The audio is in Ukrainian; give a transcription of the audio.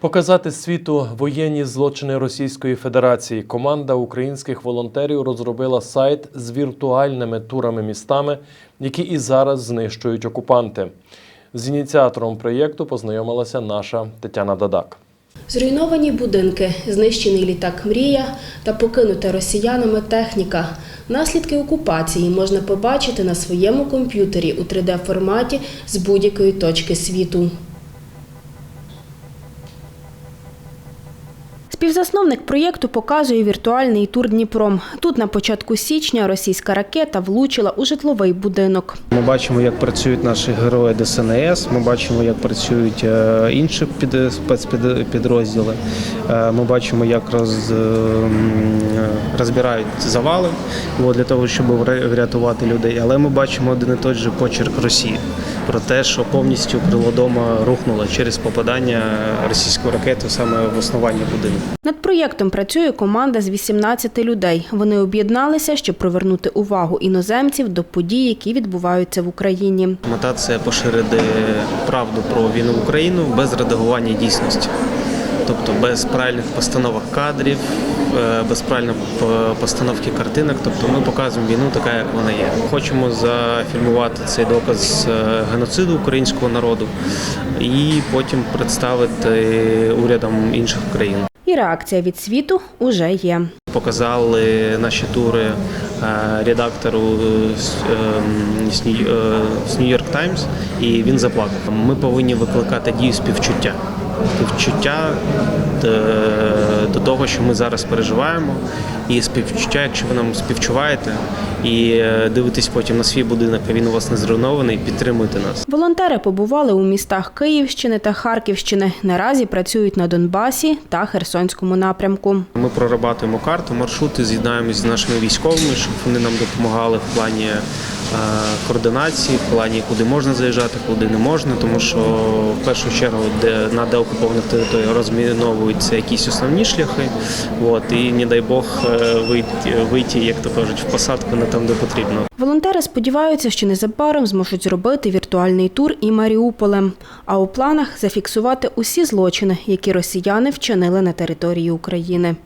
Показати світу воєнні злочини Російської Федерації. Команда українських волонтерів розробила сайт з віртуальними турами містами, які і зараз знищують окупанти. З ініціатором проєкту познайомилася наша Тетяна Дадак. Зруйновані будинки, знищений літак Мрія та покинута росіянами техніка. Наслідки окупації можна побачити на своєму комп'ютері у 3D-форматі з будь-якої точки світу. Співзасновник проєкту показує віртуальний тур Дніпром. Тут на початку січня російська ракета влучила у житловий будинок. Ми бачимо, як працюють наші герої ДСНС. Ми бачимо, як працюють е, інші під спецпідрозділи. Е, Ми бачимо, як е, розбирають завали для того, щоб врятувати людей. Але ми бачимо один і той же почерк Росії про те, що повністю крило дома рухнуло через попадання російської ракети саме в основання будинку. Над проєктом працює команда з 18 людей. Вони об'єдналися, щоб привернути увагу іноземців до подій, які відбуваються в Україні. Мета це поширити правду про війну в Україну без редагування дійсності. Тобто без правильних постановок кадрів, е, без правильної постановки картинок. Тобто ми показуємо війну така, як вона є. Хочемо зафільмувати цей доказ е, геноциду українського народу і потім представити урядам інших країн. І реакція від світу уже є. Показали наші тури е, редактору е, з New York Times, і він заплакав. Ми повинні викликати дію співчуття. Співчуття е, до того, що ми зараз переживаємо, і співчуття, якщо ви нам співчуваєте, і е, дивитесь потім на свій будинок, а він у вас не зруйнований, підтримуйте нас. Волонтери побували у містах Київщини та Харківщини. Наразі працюють на Донбасі та Херсонському напрямку. Ми прорабатуємо карту, маршрути, з'єднаємось з нашими військовими, щоб вони нам допомагали в плані е, координації, в плані куди можна заїжджати, куди не можна, тому що в першу чергу де на деокупованих територіях розміновуються якісь основні шляхи. От, і не дай Бог е, вийти, вийти, як то кажуть, в посадку не там, де потрібно. Волонтери сподіваються, що незабаром зможуть зробити віртуальний тур і Маріуполем. А у планах зафіксувати усі злочини, які росіяни вчинили на території України.